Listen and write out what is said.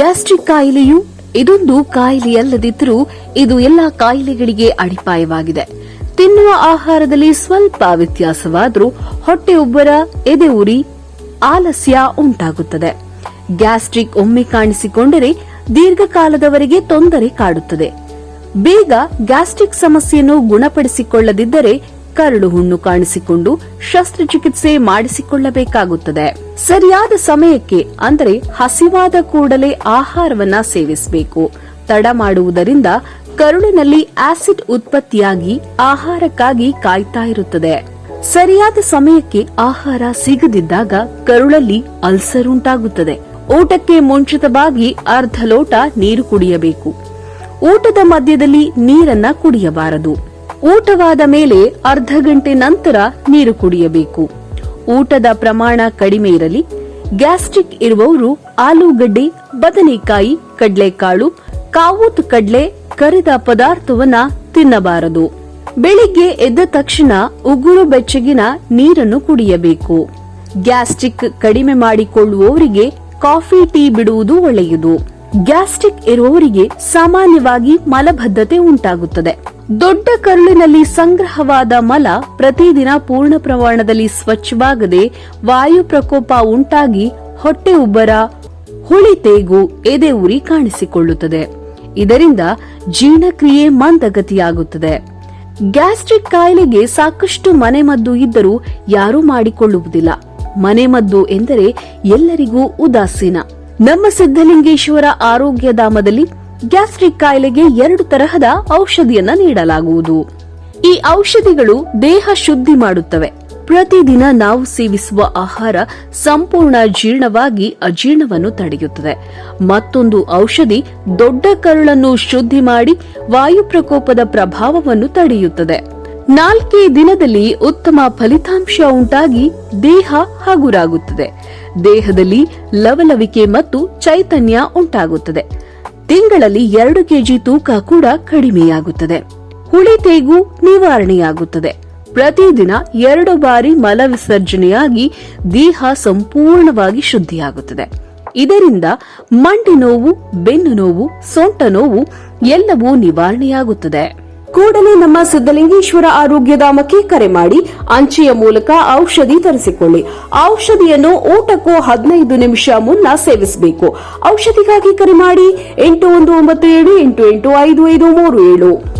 Gastric ಕಾಯಿಲೆಯು ಇದೊಂದು ಕಾಯಿಲೆಯಲ್ಲದಿದ್ದರೂ ಇದು ಎಲ್ಲಾ ಕಾಯಿಲೆಗಳಿಗೆ ಅಡಿಪಾಯವಾಗಿದೆ. ತಿನ್ನುವ ಆಹಾರದಲ್ಲಿ ಸ್ವಲ್ಪ ವ್ಯತ್ಯಾಸವಾದರೂ ಹೊಟ್ಟೆ ಉಬ್ಬರ ಎದೆ ಉರಿ ಆಲಸ್ಯ ಉಂಟಾಗುತ್ತದೆ. ಗ್ಯಾಸ್ಟ್ರಿಕ್ ಒಮ್ಮೆ ಕಾಣಿಸಿಕೊಂಡರೆ ದೀರ್ಘಕಾಲದವರೆಗೆ ತೊಂದರೆ ಕಾಡುತ್ತದೆ. ಬೇಗ ಗ್ಯಾಸ್ಟ್ರಿಕ್ ಸಮಸ್ಯೆಯನ್ನು ಗುಣಪಡಿಸಿಕೊಳ್ಳದಿದ್ದರೆ ಕರಳು ಹುಣ್ಣು ಕಾಣಿಸಿಕೊಂಡು ಶಸ್ತ್ರಚಿಕಿತ್ಸೆ ಮಾಡಿಸಿಕೊಳ್ಳಬೇಕಾಗುತ್ತದೆ. ಸರಿಯಾದ ಸಮಯಕ್ಕೆ, ಅಂದರೆ ಹಸಿವಾದ ಕೂಡಲೇ ಆಹಾರವನ್ನ ಸೇವಿಸಬೇಕು. ತಡ ಮಾಡುವುದರಿಂದ ಕರುಳಿನಲ್ಲಿ ಆಸಿಡ್ ಉತ್ಪತ್ತಿಯಾಗಿ ಆಹಾರಕ್ಕಾಗಿ ಕಾಯ್ತಾ ಇರುತ್ತದೆ. ಸರಿಯಾದ ಸಮಯಕ್ಕೆ ಆಹಾರ ಸಿಗದಿದ್ದಾಗ ಕರುಳಲ್ಲಿ ಅಲ್ಸರ್ ಉಂಟಾಗುತ್ತದೆ. ಊಟಕ್ಕೆ ಮುಂಚಿತವಾಗಿ ಅರ್ಧ ಲೋಟ ನೀರು ಕುಡಿಯಬೇಕು. ಊಟದ ಮಧ್ಯದಲ್ಲಿ ನೀರನ್ನ ಕುಡಿಯಬಾರದು. ಊಟವಾದ ಮೇಲೆ ಅರ್ಧ ಗಂಟೆ ನಂತರ ನೀರು ಕುಡಿಯಬೇಕು. ಊಟದ ಪ್ರಮಾಣ ಕಡಿಮೆ ಇರಲಿ. ಗ್ಯಾಸ್ಟ್ರಿಕ್ ಇರುವವರು ಆಲೂಗಡ್ಡೆ, ಬದನೆಕಾಯಿ, ಕಡ್ಲೆಕಾಳು, ಕಾವೂತ್ ಕಡ್ಲೆ ಕರಿದ ಪದಾರ್ಥವನ್ನ ತಿನ್ನಬಾರದು. ಬೆಳಿಗ್ಗೆ ಎದ್ದ ತಕ್ಷಣ ಉಗುರು ಬೆಚ್ಚಗಿನ ನೀರನ್ನು ಕುಡಿಯಬೇಕು. ಗ್ಯಾಸ್ಟ್ರಿಕ್ ಕಡಿಮೆ ಮಾಡಿಕೊಳ್ಳುವವರಿಗೆ ಕಾಫಿ, ಟೀ ಬಿಡುವುದು ಒಳ್ಳೆಯದು. ಗ್ಯಾಸ್ಟ್ರಿಕ್ ಇರುವವರಿಗೆ ಸಾಮಾನ್ಯವಾಗಿ ಮಲಬದ್ಧತೆ ಉಂಟಾಗುತ್ತದೆ. ದೊಡ್ಡ ಕರುಳಿನಲ್ಲಿ ಸಂಗ್ರಹವಾದ ಮಲ ಪ್ರತಿದಿನ ಪೂರ್ಣ ಪ್ರಮಾಣದಲ್ಲಿ ಸ್ವಚ್ಛವಾಗದೆ ವಾಯು ಪ್ರಕೋಪ ಉಂಟಾಗಿ ಹೊಟ್ಟೆ ಉಬ್ಬರ, ಹುಳಿ ತೇಗು, ಎದೆ ಉರಿ ಕಾಣಿಸಿಕೊಳ್ಳುತ್ತದೆ. ಇದರಿಂದ ಜೀರ್ಣಕ್ರಿಯೆ ಮಂದಗತಿಯಾಗುತ್ತದೆ. ಗ್ಯಾಸ್ಟ್ರಿಕ್ ಕಾಯಿಲೆಗೆ ಸಾಕಷ್ಟು ಮನೆಮದ್ದು ಇದ್ದರೂ ಯಾರೂ ಮಾಡಿಕೊಳ್ಳುವುದಿಲ್ಲ. ಮನೆಮದ್ದು ಎಂದರೆ ಎಲ್ಲರಿಗೂ ಉದಾಸೀನ. ನಮ್ಮ ಸಿದ್ದಲಿಂಗೇಶ್ವರ ಆರೋಗ್ಯಧಾಮದಲ್ಲಿ ಗ್ಯಾಸ್ಟ್ರಿಕ್ ಕಾಯಿಲೆಗೆ ಎರಡು ತರಹದ ಔಷಧಿಯನ್ನ ನೀಡಲಾಗುವುದು. ಈ ಔಷಧಿಗಳು ದೇಹ ಶುದ್ಧಿ ಮಾಡುತ್ತವೆ. ಪ್ರತಿದಿನ ನಾವು ಸೇವಿಸುವ ಆಹಾರ ಸಂಪೂರ್ಣ ಜೀರ್ಣವಾಗಿ ಅಜೀರ್ಣವನ್ನು ತಡೆಯುತ್ತದೆ. ಮತ್ತೊಂದು ಔಷಧಿ ದೊಡ್ಡ ಕರುಳನ್ನು ಶುದ್ಧಿ ಮಾಡಿ ವಾಯು ಪ್ರಕೋಪದ ಪ್ರಭಾವವನ್ನು ತಡೆಯುತ್ತದೆ. ನಾಲ್ಕೇ ದಿನದಲ್ಲಿ ಉತ್ತಮ ಫಲಿತಾಂಶ ಉಂಟಾಗಿ ದೇಹ ಹಗುರಾಗುತ್ತದೆ. ದೇಹದಲ್ಲಿ ಲವಲವಿಕೆ ಮತ್ತು ಚೈತನ್ಯ ಉಂಟಾಗುತ್ತದೆ. ತಿಂಗಳಲ್ಲಿ ಎರಡು ಕೆಜಿ ತೂಕ ಕೂಡ ಕಡಿಮೆಯಾಗುತ್ತದೆ. ಹುಳಿ ತೇಗು ನಿವಾರಣೆಯಾಗುತ್ತದೆ. ಪ್ರತಿದಿನ ಎರಡು ಬಾರಿ ಮಲವಿಸರ್ಜನೆಯಾಗಿ ದೇಹ ಸಂಪೂರ್ಣವಾಗಿ ಶುದ್ಧಿಯಾಗುತ್ತದೆ. ಇದರಿಂದ ಮಂಡಿ ನೋವು, ಬೆನ್ನು ನೋವು, ಸೊಂಟ ನೋವು ಎಲ್ಲವೂ ನಿವಾರಣೆಯಾಗುತ್ತದೆ. ಕೂಡಲೇ ನಮ್ಮ ಸಿದ್ದಲಿಂಗೇಶ್ವರ ಆರೋಗ್ಯಧಾಮಕ್ಕೆ ಕರೆ ಮಾಡಿ ಅಂಚೆಯ ಮೂಲಕ ಔಷಧಿ ತರಿಸಿಕೊಳ್ಳಿ. ಔಷಧಿಯನ್ನು ಊಟಕ್ಕೂ ಹದಿನೈದು ನಿಮಿಷ ಮುನ್ನ ಸೇವಿಸಬೇಕು. ಔಷಧಿಗಾಗಿ ಕರೆ ಮಾಡಿ ಎಂಟು ಒಂದು ಒಂಬತ್ತು ಏಳು ಎಂಟು ಎಂಟು ಐದು ಐದು ಮೂರು ಏಳು.